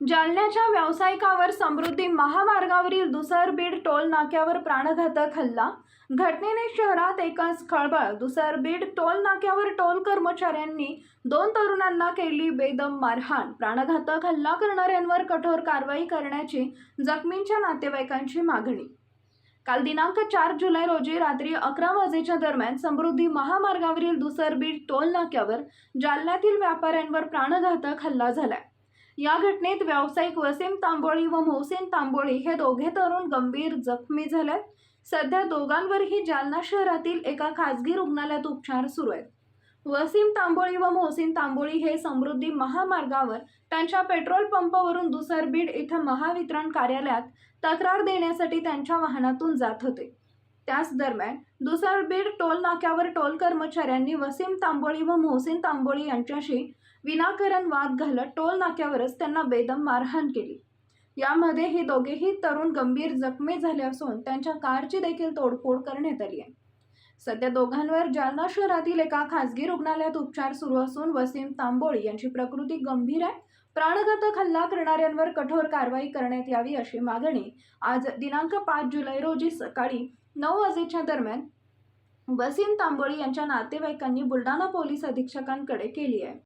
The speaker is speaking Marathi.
जालन्याच्या व्यावसायिकावर समृद्धी महामार्गावरील दुसरबीड टोल नाक्यावर प्राणघातक हल्ला. घटनेने शहरात एकच खळबळ दुसरबीड टोल नाक्यावर टोल कर्मचाऱ्यांनी दोन तरुणांना केली बेदम मारहाण. प्राणघातक हल्ला करणाऱ्यांवर कठोर कारवाई करण्याची जखमींच्या नातेवाईकांची मागणी. काल दिनांक चार जुलै रोजी रात्री अकरा वाजेच्या दरम्यान समृद्धी महामार्गावरील दुसरबीड टोल नाक्यावर जालन्यातील व्यापाऱ्यांवर प्राणघातक हल्ला झालाय. या घटनेत व्यावसायिक वसीम तांबोळी व मोहसेन तांबोळी हे दोघे तरुण गंभीर जखमी झाले. सध्या दोघांवरही जालना शहरातील एका खासगी रुग्णालयात उपचार सुरू आहेत. वसीम तांबोळी व मोहसिन तांबोळी हे समृद्धी महामार्गावर त्यांच्या पेट्रोल पंपावरून दुसरबीड इथं महावितरण कार्यालयात तक्रार देण्यासाठी त्यांच्या वाहनातून जात होते. त्याच दरम्यान दुसरबीड टोल नाक्यावर टोल कर्मचाऱ्यांनी वसीम तांबोळी व मोहसिन तांबोळी यांच्याशी विनाकारण वाद घालत टोल नाक्यावरच त्यांना बेदम मारहाण केली. यामध्ये हे दोघेही तरुण गंभीर जखमी झाले असून त्यांच्या कारची देखील तोडफोड करण्यात आली आहे. सध्या दोघांवर जालना शहरातील एका खासगी रुग्णालयात उपचार सुरू असून वसीम तांबोळी यांची प्रकृती गंभीर आहे. प्राणघातक हल्ला करणाऱ्यांवर कठोर कारवाई करण्यात यावी अशी मागणी आज दिनांक पाच जुलै रोजी सकाळी नऊ वाजेच्या दरम्यान वसीम तांबोळी यांच्या नातेवाईकांनी बुलढाणा पोलीस अधीक्षकांकडे केली आहे.